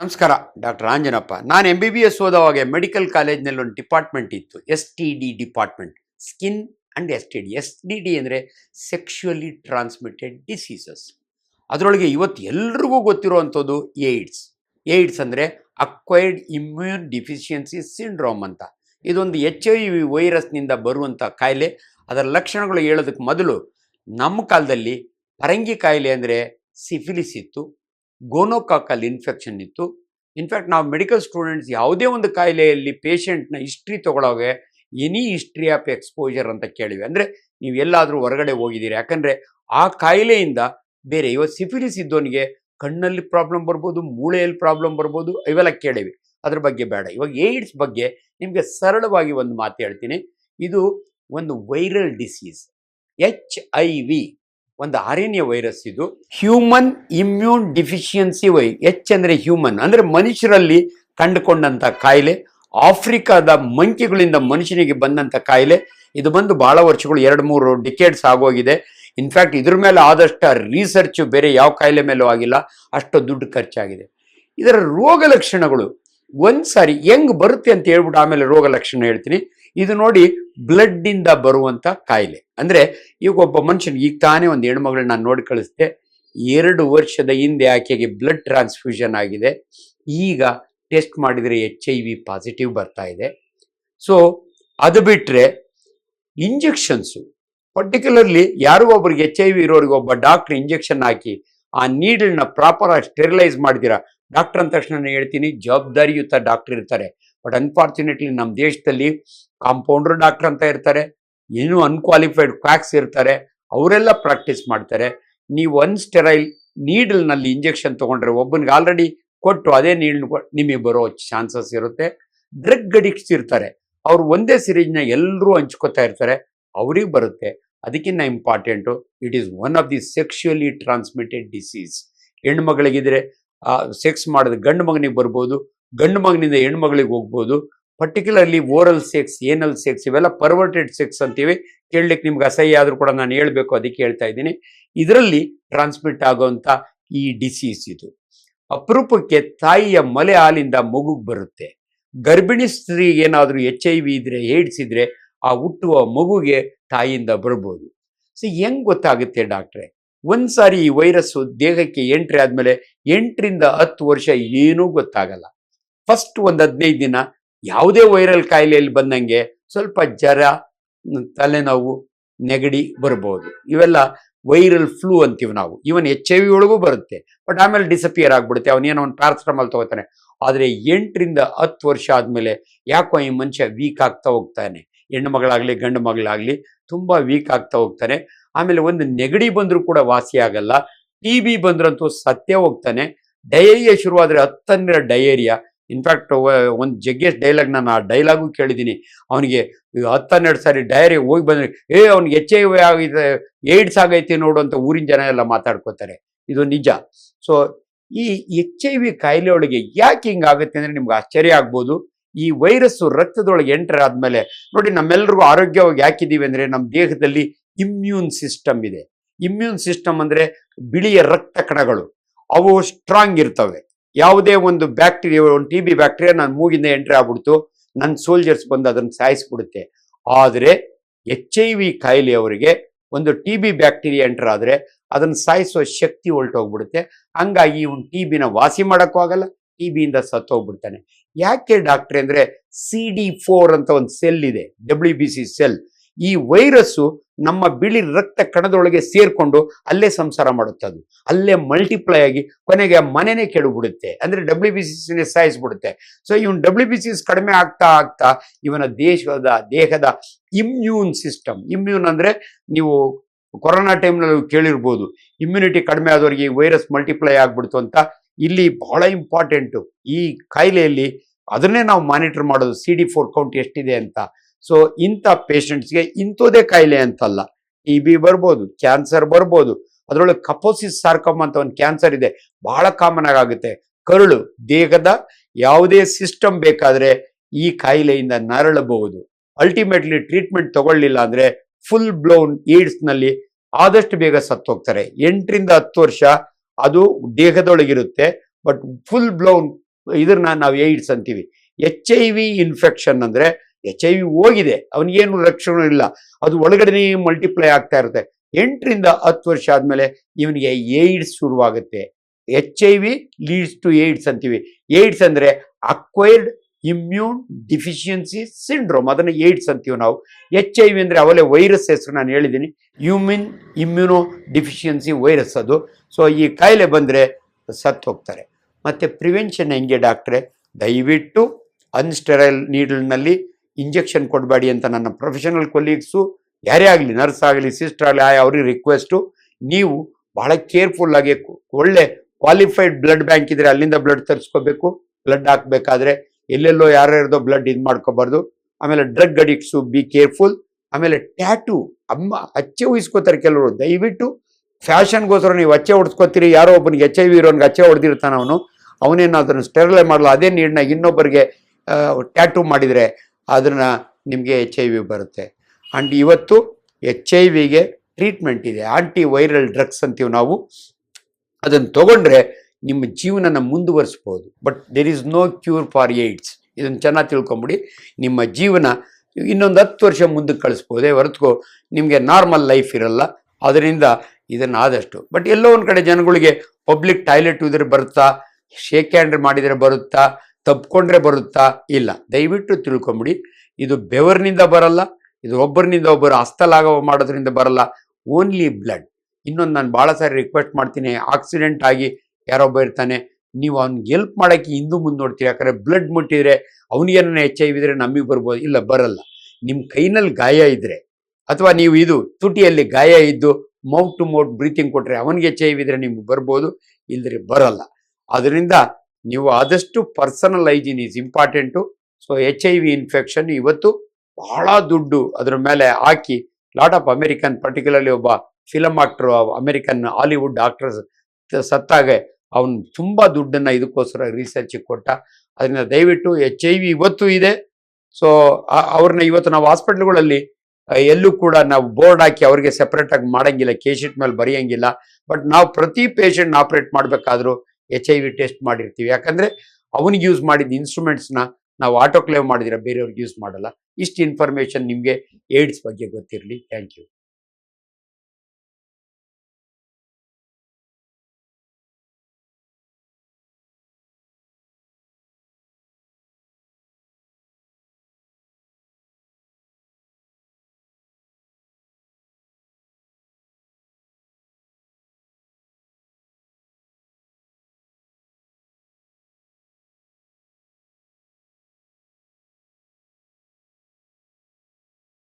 ನಮಸ್ಕಾರ, ಡಾಕ್ಟರ್ ಆಂಜನಪ್ಪ. ನಾನು M B B S ಓದೋವಾಗ ಮೆಡಿಕಲ್ ಕಾಲೇಜ್ನಲ್ಲಿ ಒಂದು ಡಿಪಾರ್ಟ್ಮೆಂಟ್ ಇತ್ತು S T D department skin and S T D S D D ಅಂದರೆ ಸೆಕ್ಷುಯಲಿ ಟ್ರಾನ್ಸ್ಮಿಟೆಡ್ ಡಿಸೀಸಸ್ ಅದರೊಳಗೆ ಇವತ್ತು ಎಲ್ರಿಗೂ ಗೊತ್ತಿರುವಂಥದ್ದು ಏಡ್ಸ್ ಏಡ್ಸ್ ಅಂದರೆ ಅಕ್ವೈರ್ಡ್ ಇಮ್ಯೂನ್ ಡಿಫಿಷಿಯನ್ಸಿ ಸಿಂಡ್ರೋಮ್ ಅಂತ. ಇದೊಂದು ಎಚ್ ಐ ವಿ ವೈರಸ್ನಿಂದ ಬರುವಂಥ ಕಾಯಿಲೆ. ಅದರ ಲಕ್ಷಣಗಳು ಹೇಳೋದಕ್ಕೆ ಮೊದಲು ನಮ್ಮ ಕಾಲದಲ್ಲಿ ಪರಂಗಿ ಕಾಯಿಲೆ ಅಂದರೆ ಸಿಫಿಲಿಸ್ ಇತ್ತು ಗೋನೋಕಾಕಲ್ ಇನ್ಫೆಕ್ಷನ್ ಇತ್ತು. ಇನ್ಫ್ಯಾಕ್ಟ್ ನಾವು ಮೆಡಿಕಲ್ ಸ್ಟೂಡೆಂಟ್ಸ್ ಯಾವುದೇ ಒಂದು ಕಾಯಿಲೆಯಲ್ಲಿ ಪೇಷಂಟ್ನ ಹಿಸ್ಟ್ರಿ ತೊಗೊಳೋಗೆ ಎನಿ ಹಿಸ್ಟ್ರಿ ಆಫ್ ಎಕ್ಸ್ಪೋಜರ್ ಅಂತ ಕೇಳಿವೆ. ಅಂದರೆ ನೀವು ಎಲ್ಲಾದರೂ ಹೊರಗಡೆ ಹೋಗಿದ್ದೀರಿ. ಯಾಕಂದರೆ ಆ ಕಾಯಿಲೆಯಿಂದ ಬೇರೆ ಇವತ್ತು ಸಿಫಿಲಿಸ್ ಇದ್ದವನಿಗೆ ಕಣ್ಣಲ್ಲಿ ಪ್ರಾಬ್ಲಮ್ ಬರ್ಬೋದು, ಮೂಳೆಯಲ್ಲಿ ಪ್ರಾಬ್ಲಮ್ ಬರ್ಬೋದು, ಇವೆಲ್ಲ ಕೇಳಿವಿ. ಅದ್ರ ಬಗ್ಗೆ ಬೇಡ. ಇವಾಗ ಏಡ್ಸ್ ಬಗ್ಗೆ ನಿಮಗೆ ಸರಳವಾಗಿ ಒಂದು ಮಾತು ಹೇಳ್ತೀನಿ. ಇದು ಒಂದು viral disease H I V ಒಂದು ಅರಣ್ಯ ವೈರಸ್ ಇದು. Human immune deficiency Y H ಅಂದರೆ ಹ್ಯೂಮನ್ ಅಂದರೆ ಮನುಷ್ಯರಲ್ಲಿ ಕಂಡುಕೊಂಡಂಥ ಕಾಯಿಲೆ, ಆಫ್ರಿಕಾದ ಮಂಕಿಗಳಿಂದ ಮನುಷ್ಯನಿಗೆ ಬಂದಂಥ ಕಾಯಿಲೆ. ಇದು ಬಂದು ಭಾಳ ವರ್ಷಗಳು, ಎರಡು ಮೂರು ಡಿಕೇಡ್ಸ್ ಆಗೋಗಿದೆ. ಇನ್ಫ್ಯಾಕ್ಟ್ ಇದ್ರ ಮೇಲೆ ಆದಷ್ಟು ರಿಸರ್ಚ್ ಬೇರೆ ಯಾವ ಕಾಯಿಲೆ ಮೇಲೂ ಆಗಿಲ್ಲ. ಅಷ್ಟು ದುಡ್ಡು ಖರ್ಚಾಗಿದೆ. ಇದರ ರೋಗ ಲಕ್ಷಣಗಳು ಒಂದು ಸಾರಿ ಹೆಂಗ್ ಬರುತ್ತೆ ಅಂತ ಹೇಳ್ಬಿಟ್ಟು ಆಮೇಲೆ ರೋಗ ಲಕ್ಷಣ ಹೇಳ್ತೀನಿ. ಇದು ನೋಡಿ ಬ್ಲಡ್ ಇಂದ ಬರುವಂತ ಕಾಯಿಲೆ. ಅಂದ್ರೆ ಈಗ ಒಬ್ಬ ಮನುಷ್ಯನಿಗೆ ಈಗ ತಾನೇ ಒಂದು ಹೆಣ್ಮಗಳನ್ನ ನಾನು ನೋಡಿ ಕಳಿಸ್ದೆ, ಎರಡು ವರ್ಷದ ಹಿಂದೆ ಆಕೆಗೆ ಬ್ಲಡ್ ಟ್ರಾನ್ಸ್ಫ್ಯೂಷನ್ ಆಗಿದೆ. ಈಗ ಟೆಸ್ಟ್ ಮಾಡಿದರೆ ಎಚ್ ಐ ವಿ ಪಾಸಿಟಿವ್ ಬರ್ತಾ ಇದೆ. ಸೊ ಅದು ಬಿಟ್ಟರೆ ಇಂಜೆಕ್ಷನ್ಸು. ಪರ್ಟಿಕ್ಯುಲರ್ಲಿ ಯಾರೋ ಒಬ್ರಿಗೆ ಎಚ್ ಐ ವಿ ಇರೋರಿಗೆ ಒಬ್ಬ ಡಾಕ್ಟರ್ ಇಂಜೆಕ್ಷನ್ ಹಾಕಿ, ಆ ನೀಡಲ್ನ ಪ್ರಾಪರ್ ಆಗಿ ಸ್ಟೆರಿಲೈಸ್ ಮಾಡಿದಿರಾ ಡಾಕ್ಟರ್ ಅಂದ ತಕ್ಷಣ ಹೇಳ್ತೀನಿ, ಜವಾಬ್ದಾರಿಯುತ ಡಾಕ್ಟರ್ ಇರ್ತಾರೆ. ಬಟ್ ಅನ್ಫಾರ್ಚುನೇಟ್ಲಿ ನಮ್ಮ ದೇಶದಲ್ಲಿ ಕಾಂಪೌಂಡರ್ ಡಾಕ್ಟರ್ ಅಂತ ಇರ್ತಾರೆ. ಏನು ಅನ್ಕ್ವಾಲಿಫೈಡ್ ಕ್ವಾಕ್ಸ್ ಇರ್ತಾರೆ. ಅವರೆಲ್ಲ ಪ್ರಾಕ್ಟೀಸ್ ಮಾಡ್ತಾರೆ. ನೀವು ಒನ್ ಸ್ಟೆರೈಲ್ ನೀಡಲ್ನಲ್ಲಿ ಇಂಜೆಕ್ಷನ್ ತೊಗೊಂಡ್ರೆ ಒಬ್ಬನಿಗೆ ಆಲ್ರೆಡಿ ಕೊಟ್ಟು ಅದೇ ನೀಡಲ್ ನಿಮಗೆ ಬರೋ ಚಾನ್ಸಸ್ ಇರುತ್ತೆ. ಡ್ರಗ್ ಅಡಿಕ್ಟ್ಸ್ ಇರ್ತಾರೆ. ಅವ್ರು ಒಂದೇ ಸಿರೀಜ್ನ ಎಲ್ಲರೂ ಹಂಚ್ಕೋತಾ ಇರ್ತಾರೆ. ಅವ್ರಿಗೆ ಬರುತ್ತೆ. ಅದಕ್ಕಿಂತ important it is one of the sexually transmitted disease ಹೆಣ್ಮಗಳಿಗಿದ್ರೆ sex ಮಾಡಿದ ಗಂಡು ಮಗನಿಗೆ ಬರ್ಬೋದು, ಗಂಡು ಮಗನಿಂದ ಹೆಣ್ಮಗಳಿಗೆ ಹೋಗ್ಬೋದು. Particularly oral sex anal sex ಇವೆಲ್ಲ ಪರ್ವರ್ಟೆಡ್ ಸೆಕ್ಸ್ ಅಂತೀವಿ. ಕೇಳಲಿಕ್ಕೆ ನಿಮ್ಗೆ ಅಸಹ್ಯ ಆದರೂ ಕೂಡ ನಾನು ಹೇಳಬೇಕು, ಅದಕ್ಕೆ ಹೇಳ್ತಾ ಇದ್ದೀನಿ. ಇದರಲ್ಲಿ ಟ್ರಾನ್ಸ್ಮಿಟ್ ಆಗುವಂಥ ಈ ಡಿಸೀಸ್ ಇದು. ಅಪರೂಪಕ್ಕೆ ತಾಯಿಯ ಮಲೆ ಹಾಲಿಂದ ಮಗುಗೆ ಬರುತ್ತೆ. ಗರ್ಭಿಣಿ ಸ್ತ್ರೀಗೆ ಏನಾದರೂ ಎಚ್ ಐ ವಿ ಇದ್ರೆ ಏಡ್ಸ್ ಇದ್ರೆ, ಆ ಹುಟ್ಟುವ ಮಗುಗೆ ತಾಯಿಯಿಂದ ಬರ್ಬೋದು. ಸೊ ಹೆಂಗ್ ಗೊತ್ತಾಗುತ್ತೆ ಡಾಕ್ಟ್ರೆ? ಒಂದ್ಸಾರಿ ಈ ವೈರಸ್ಸು ದೇಹಕ್ಕೆ ಎಂಟ್ರಿ ಆದ್ಮೇಲೆ ಎಂಟರಿಂದ ಹತ್ತು ವರ್ಷ ಏನೂ ಗೊತ್ತಾಗಲ್ಲ. ಫಸ್ಟ್ ಒಂದು ಹದಿನೈದು ದಿನ ಯಾವುದೇ ವೈರಲ್ ಕಾಯಿಲೆಯಲ್ಲಿ ಬಂದಂಗೆ ಸ್ವಲ್ಪ ಜ್ವರ, ತಲೆನೋವು, ನೆಗಡಿ ಬರ್ಬೋದು ಇವೆಲ್ಲ ವೈರಲ್ ಫ್ಲೂ ಅಂತೀವಿ ನಾವು. ಇವನ್ ಎಚ್ ಐ ವಿ ಒಳಗೂ ಬರುತ್ತೆ, ಬಟ್ ಆಮೇಲೆ ಡಿಸಪಿಯರ್ ಆಗ್ಬಿಡುತ್ತೆ. ಅವನೇನೋ ಒಂದು ಪ್ಯಾರಾಸ್ಟಮಾಲ್ ತಗೋತಾನೆ. ಆದರೆ ಎಂಟರಿಂದ ಹತ್ತು ವರ್ಷ ಆದಮೇಲೆ ಯಾಕೋ ಈ ಮನುಷ್ಯ ವೀಕ್ ಆಗ್ತಾ ಹೋಗ್ತಾನೆ. ಹೆಣ್ಣು ಮಗಳಾಗಲಿ, ಗಂಡು ಮಗಳಾಗಲಿ ತುಂಬ ವೀಕ್ ಆಗ್ತಾ ಹೋಗ್ತಾನೆ. ಆಮೇಲೆ ಒಂದು ನೆಗಡಿ ಬಂದರೂ ಕೂಡ ವಾಸಿ ಆಗಲ್ಲ. ಟಿ ಬಿ ಬಂದ್ರಂತೂ ಸತ್ಯ ಹೋಗ್ತಾನೆ. ಡಯೇರಿಯಾ ಶುರುವಾದರೆ ಹತ್ತನ್ನೆರಡು ಡಯೇರಿಯಾ. ಇನ್ಫ್ಯಾಕ್ಟ್ ಒಂದು ಜಗ್ಗೇಶ್ ಡೈಲಾಗ್ ನಾನು ಆ ಡೈಲಾಗು ಕೇಳಿದ್ದೀನಿ. ಅವನಿಗೆ ಹತ್ತನ್ನೆರಡು ಸಾರಿ ಡೈರಿ ಹೋಗಿ ಬಂದ್ರೆ, ಏ, ಅವ್ನಿಗೆ ಎಚ್ ಐ ವಿ ಆಗಿದೆ ಏಡ್ಸ್ ಆಗೈತಿ ನೋಡು ಅಂತ ಊರಿನ ಜನ ಎಲ್ಲ ಮಾತಾಡ್ಕೋತಾರೆ. ಇದು ನಿಜ. ಸೊ ಈ ಎಚ್ ಐ ವಿ ಕಾಯಿಲೆ ಒಳಗೆ ಯಾಕೆ ಹಿಂಗಾಗುತ್ತೆ ಅಂದರೆ ನಿಮ್ಗೆ ಆಶ್ಚರ್ಯ ಆಗ್ಬೋದು. ಈ ವೈರಸ್ಸು ರಕ್ತದೊಳಗೆ ಎಂಟರ್ ಆದಮೇಲೆ, ನೋಡಿ ನಮ್ಮೆಲ್ಲರಿಗೂ ಆರೋಗ್ಯವಾಗಿ ಯಾಕಿದ್ದೀವಿ ಅಂದರೆ ನಮ್ಮ ದೇಹದಲ್ಲಿ ಇಮ್ಯೂನ್ ಸಿಸ್ಟಮ್ ಇದೆ. ಇಮ್ಯೂನ್ ಸಿಸ್ಟಮ್ ಅಂದರೆ ಬಿಳಿಯ ರಕ್ತ ಕಣಗಳು. ಅವು ಸ್ಟ್ರಾಂಗ್ ಇರ್ತವೆ. ಯಾವುದೇ ಒಂದು ಬ್ಯಾಕ್ಟೀರಿಯಾ, ಒಂದು ಟಿ ಬಿ ಬ್ಯಾಕ್ಟೀರಿಯಾ ನನ್ನ ಮೂಗಿಂದ ಎಂಟ್ರಿ ಆಗ್ಬಿಡ್ತು, ನನ್ನ ಸೋಲ್ಜರ್ಸ್ ಬಂದು ಅದನ್ನು ಸಾಯಿಸ್ಬಿಡುತ್ತೆ. ಆದರೆ ಎಚ್ ಐ ವಿ ಕಾಯಿಲೆಯವರಿಗೆ ಒಂದು ಟಿ ಬಿ ಬ್ಯಾಕ್ಟೀರಿಯಾ ಎಂಟರ್ ಆದರೆ ಅದನ್ನು ಸಾಯಿಸುವ ಶಕ್ತಿ ಹೊರಟೋಗ್ಬಿಡುತ್ತೆ. ಹಂಗಾಗಿ ಇವನು ಟಿ ಬಿನ ವಾಸಿ ಮಾಡೋಕ್ಕೂ ಆಗಲ್ಲ ಟಿ ಬಿಯಿಂದ ಸತ್ತೋಗ್ಬಿಡ್ತಾನೆ. ಯಾಕೆ ಡಾಕ್ಟ್ರೆ ಅಂದ್ರೆ ಸಿ ಡಿ ಫೋರ್ ಅಂತ ಒಂದು ಸೆಲ್ ಇದೆ ಡಬ್ಲ್ಯೂ ಬಿ ಸಿ ಸೆಲ್ ಈ ವೈರಸ್ಸು ನಮ್ಮ ಬಿಳಿ ರಕ್ತ ಕಣದೊಳಗೆ ಸೇರಿಕೊಂಡು ಅಲ್ಲೇ ಸಂಸಾರ ಮಾಡುತ್ತದು. ಅಲ್ಲೇ ಮಲ್ಟಿಪ್ಲೈ ಆಗಿ ಕೊನೆಗೆ ಮನೆನೇ ಕೆಡಬಿಡುತ್ತೆ. ಅಂದರೆ ಡಬ್ಲ್ಯೂ ಬಿ ಸಿ ಸಾಯಿಸ್ಬಿಡುತ್ತೆ. ಸೊ ಇವನು ಡಬ್ಲ್ಯೂ ಬಿ ಸಿ ಕಡಿಮೆ ಆಗ್ತಾ ಆಗ್ತಾ ಇವನ ದೇಶದ, ದೇಹದ ಇಮ್ಯೂನ್ ಸಿಸ್ಟಮ್ ಇಮ್ಯೂನ್ ಅಂದರೆ ನೀವು ಕೊರೋನಾ ಟೈಮ್ನಲ್ಲಿ ಕೇಳಿರ್ಬೋದು ಇಮ್ಯುನಿಟಿ ಕಡಿಮೆ ಆದವರಿಗೆ ವೈರಸ್ ಮಲ್ಟಿಪ್ಲೈ ಆಗ್ಬಿಡ್ತು ಅಂತ ಇಲ್ಲಿ ಬಹಳ ಇಂಪಾರ್ಟೆಂಟು ಈ ಕಾಯಿಲೆಯಲ್ಲಿ ಅದನ್ನೇ ನಾವು ಮಾನಿಟರ್ ಮಾಡೋದು. ಸಿ ಡಿ ಫೋರ್ ಕೌಂಟ್ ಎಷ್ಟಿದೆ ಅಂತ. ಸೊ ಇಂಥ ಪೇಷಂಟ್ಸ್ಗೆ ಇಂಥದೇ ಕಾಯಿಲೆ ಅಂತಲ್ಲ. ಟಿ ಬಿ ಬರ್ಬೋದು ಕ್ಯಾನ್ಸರ್ ಬರ್ಬೋದು. ಅದರೊಳಗೆ ಕಪೋಸಿಸ್ ಸಾರ್ಕಮ್ ಅಂತ ಒಂದು ಕ್ಯಾನ್ಸರ್ ಇದೆ. ಬಹಳ ಕಾಮನ್ ಆಗುತ್ತೆ ಕರುಳು, ದೇಹದ ಯಾವುದೇ ಸಿಸ್ಟಮ್ ಬೇಕಾದ್ರೆ ಈ ಕಾಯಿಲೆಯಿಂದ ನರಳಬಹುದು. ಅಲ್ಟಿಮೇಟ್ಲಿ ಟ್ರೀಟ್ಮೆಂಟ್ ತಗೊಳ್ಳಿಲ್ಲ ಅಂದ್ರೆ ಫುಲ್ ಬ್ಲೌನ್ ಏಡ್ಸ್ನಲ್ಲಿ ಆದಷ್ಟು ಬೇಗ ಸತ್ತೋಗ್ತಾರೆ. ಎಂಟರಿಂದ ಹತ್ತು ವರ್ಷ ಅದು ದೇಹದೊಳಗಿರುತ್ತೆ. ಬಟ್ ಫುಲ್ ಬ್ಲೌನ್ ಇದನ್ನ ನಾವು ಏಡ್ಸ್ ಅಂತೀವಿ. ಎಚ್ ಐ ವಿ ಇನ್ಫೆಕ್ಷನ್ ಅಂದ್ರೆ ಎಚ್ ಐ ವಿ ಹೋಗಿದೆ, ಅವನಿಗೇನು ಲಕ್ಷಣ ಇಲ್ಲ. ಅದು ಒಳಗಡೆ ಮಲ್ಟಿಪ್ಲೈ ಆಗ್ತಾ ಇರುತ್ತೆ. ಎಂಟರಿಂದ ಹತ್ತು ವರ್ಷ ಆದಮೇಲೆ ಇವನಿಗೆ ಏಡ್ಸ್ ಶುರುವಾಗುತ್ತೆ. H I V leads to AIDS ಅಂತೀವಿ. ಏಡ್ಸ್ ಅಂದರೆ ಅಕ್ವೈರ್ಡ್ ಇಮ್ಯೂನ್ ಡಿಫಿಷಿಯನ್ಸಿ ಸಿಂಡ್ರೋಮ್ ಅದನ್ನು ಏಡ್ಸ್ ಅಂತೀವಿ ನಾವು. ಎಚ್ ಐ ವಿ ಅಂದರೆ ಅವಲೇ ವೈರಸ್ ಹೆಸರು ನಾನು ಹೇಳಿದ್ದೀನಿ. ಹ್ಯೂಮಿನ್ ಇಮ್ಯುನೋ ಡಿಫಿಷಿಯನ್ಸಿ ವೈರಸ್ ಅದು. ಸೊ ಈ ಕಾಯಿಲೆ ಬಂದರೆ ಸತ್ತು ಹೋಗ್ತಾರೆ. ಮತ್ತು ಪ್ರಿವೆನ್ಷನ್ ಹೆಂಗೆ ಡಾಕ್ಟ್ರೆ? ದಯವಿಟ್ಟು ಅನ್ಸ್ಟೆರೈಲ್ ನೀಡಲ್ನಲ್ಲಿ ಇಂಜೆಕ್ಷನ್ ಕೊಡಬೇಡಿ ಅಂತ ನನ್ನ ಪ್ರೊಫೆಷನಲ್ ಕೊಲೀಗ್ಸು ಯಾರೇ ಆಗಲಿ ನರ್ಸ್ ಆಗಲಿ ಸಿಸ್ಟರ್ ಆಗಲಿ ಅವ್ರಿಗೆ ರಿಕ್ವೆಸ್ಟು ನೀವು ಬಹಳ ಕೇರ್ಫುಲ್ ಆಗಿ ಒಳ್ಳೆ ಕ್ವಾಲಿಫೈಡ್ ಬ್ಲಡ್ ಬ್ಯಾಂಕ್ ಇದ್ರೆ ಅಲ್ಲಿಂದ ಬ್ಲಡ್ ತರಿಸ್ಕೋಬೇಕು ಬ್ಲಡ್ ಹಾಕ್ಬೇಕಾದ್ರೆ ಎಲ್ಲೆಲ್ಲೋ ಯಾರ್ಯಾರ್ದೋ ಬ್ಲಡ್ ಇದು ಮಾಡ್ಕೋಬಾರ್ದು. ಆಮೇಲೆ ಡ್ರಗ್ ಅಡಿಕ್ಟ್ಸು ಬಿ ಕೇರ್ಫುಲ್ ಆಮೇಲೆ ಟ್ಯಾಟು ಅಮ್ಮ, ಹಚ್ಚೆ ಉಯಿಸ್ಕೋತಾರೆ ಕೆಲವರು. ದಯವಿಟ್ಟು ಫ್ಯಾಷನ್ಗೋಸ್ಕರ ನೀವು ಹಚ್ಚೆ ಹೊಡ್ಸ್ಕೊತೀರಿ ಯಾರೋ ಒಬ್ಬನಿಗೆ ಎಚ್ ಐ ವಿ ಇರೋನ್ಗೆ ಹಚ್ಚೆ ಹೊಡೆದಿರ್ತಾನೆ ಅವನು. ಅವನೇನು ಅದನ್ನು ಸ್ಟೆರಲೈ ಮಾಡಲ್ಲ ಅದೇ ನೀರನ್ನ ಇನ್ನೊಬ್ಬರಿಗೆ ಟ್ಯಾಟು ಮಾಡಿದರೆ ಅದನ್ನು ನಿಮಗೆ ಎಚ್ ಐ ವಿ ಬರುತ್ತೆ. ಆ್ಯಂಡ್ ಇವತ್ತು ಎಚ್ ಐ ವಿಗೆ ಟ್ರೀಟ್ಮೆಂಟ್ ಇದೆ. ಆಂಟಿ ವೈರಲ್ ಡ್ರಗ್ಸ್ ಅಂತೀವಿ ನಾವು. ಅದನ್ನು ತಗೊಂಡ್ರೆ ನಿಮ್ಮ ಜೀವನನ ಮುಂದುವರಿಸ್ಬೋದು. But there is no cure for AIDS ಇದನ್ನು ಚೆನ್ನಾಗಿ ತಿಳ್ಕೊಂಬಿಡಿ. ನಿಮ್ಮ ಜೀವನ ಇನ್ನೊಂದು ಹತ್ತು ವರ್ಷ ಮುಂದಕ್ಕೆ ಕಳಿಸ್ಬೋದೇ. ಹೊರತು ನಿಮಗೆ ನಾರ್ಮಲ್ ಲೈಫ್ ಇರಲ್ಲ. ಅದರಿಂದ ಇದನ್ನು ಆದಷ್ಟು. ಬಟ್ ಎಲ್ಲೋ ಒಂದು ಕಡೆ ಜನಗಳಿಗೆ ಪಬ್ಲಿಕ್ ಟಾಯ್ಲೆಟ್ ಇದ್ರೆ ಬರುತ್ತಾ? ಶೇಕ್ ಹ್ಯಾಂಡ್ ಮಾಡಿದರೆ ಬರುತ್ತಾ? ತಪ್ಕೊಂಡ್ರೆ ಬರುತ್ತಾ ಇಲ್ಲ? ದಯವಿಟ್ಟು ತಿಳ್ಕೊಂಬಿಡಿ. ಇದು ಬೆವರಿನಿಂದ ಬರಲ್ಲ, ಇದು ಒಬ್ಬರಿನಿಂದ ಒಬ್ಬರು ಹಸ್ತಲಾಘವ ಮಾಡೋದ್ರಿಂದ ಬರಲ್ಲ. ಓನ್ಲಿ ಬ್ಲಡ್ ಇನ್ನೊಂದು ನಾನು ಭಾಳ ಸಾರಿ ರಿಕ್ವೆಸ್ಟ್ ಮಾಡ್ತೀನಿ ಆಕ್ಸಿಡೆಂಟ್ ಆಗಿ ಯಾರೊಬ್ಬ ಇರ್ತಾನೆ, ನೀವು ಅವ್ನಿಗೆ ಹೆಲ್ಪ್ ಮಾಡೋಕ್ಕೆ ಹಿಂದೂ ಮುಂದೆ ನೋಡ್ತೀರಿ. ಯಾಕಂದರೆ ಬ್ಲಡ್ ಮುಟ್ಟಿದರೆ ಅವನಿಗೇನ ಎಚ್ ಐ ಇದ್ರೆ ನಮಗೆ ಬರ್ಬೋದು. ಇಲ್ಲ, ಬರಲ್ಲ. ನಿಮ್ಮ ಕೈನಲ್ಲಿ ಗಾಯ ಇದ್ದರೆ ಅಥವಾ ನೀವು ಇದು ತುಟಿಯಲ್ಲಿ ಗಾಯ ಇದ್ದು ಮೌಟ್ ಟು ಮೌಟ್ ಬ್ರೀತಿಂಗ್ ಕೊಟ್ಟರೆ ಅವನಿಗೆ ಎಚ್ ಐ ಇದ್ರೆ ನಿಮ್ಗೆ ಬರ್ಬೋದು ಇಲ್ಲದ್ರೆ ಬರಲ್ಲ. ಅದರಿಂದ ನೀವು ಆದಷ್ಟು personal hygiene is important so H I V infection ಇವತ್ತು ಬಹಳ ದುಡ್ಡು ಅದ್ರ ಮೇಲೆ ಹಾಕಿ ಲಾಟ್ ಆಫ್ ಅಮೆರಿಕನ್ ಪರ್ಟಿಕ್ಯುಲರ್ಲಿ ಒಬ್ಬ film actor American Hollywood actors ಸತ್ತಾಗ ಅವನು ತುಂಬ ದುಡ್ಡನ್ನು ಇದಕ್ಕೋಸ್ಕರ ರಿಸರ್ಚಿಗೆ ಕೊಟ್ಟ. ಅದರಿಂದ ದಯವಿಟ್ಟು ಎಚ್ ಐ ವಿ ಇವತ್ತು ಇದೆ. ಸೊ ಅವ್ರನ್ನ ಇವತ್ತು ನಾವು ಹಾಸ್ಪಿಟ್ಲ್ಗಳಲ್ಲಿ ಎಲ್ಲೂ ಕೂಡ ನಾವು ಬೋರ್ಡ್ ಹಾಕಿ ಅವ್ರಿಗೆ ಸೆಪ್ರೇಟ್ ಆಗಿ ಮಾಡಂಗಿಲ್ಲ ಕೇಶಿಟ್ ಮೇಲೆ ಬರೆಯಂಗಿಲ್ಲ. ಬಟ್ ನಾವು ಪ್ರತಿ ಪೇಷಂಟ್ ಆಪರೇಟ್ ಮಾಡಬೇಕಾದ್ರೂ ಎಚ್ ಐ ವಿ ಟೆಸ್ಟ್ ಮಾಡಿರ್ತೀವಿ. ಯಾಕಂದ್ರೆ ಅವನಿಗೆ ಯೂಸ್ ಮಾಡಿದ ಇನ್ಸ್ಟ್ರೂಮೆಂಟ್ಸ್ನ ನಾವು ಆಟೋಕ್ಲೇವ್ ಮಾಡಿದ್ರೆ ಬೇರೆಯವ್ರಿಗೆ ಯೂಸ್ ಮಾಡಲ್ಲ. ಇಷ್ಟು ಇನ್ಫಾರ್ಮೇಷನ್ ನಿಮಗೆ ಏಡ್ಸ್ ಬಗ್ಗೆ ಗೊತ್ತಿರಲಿ. Thank you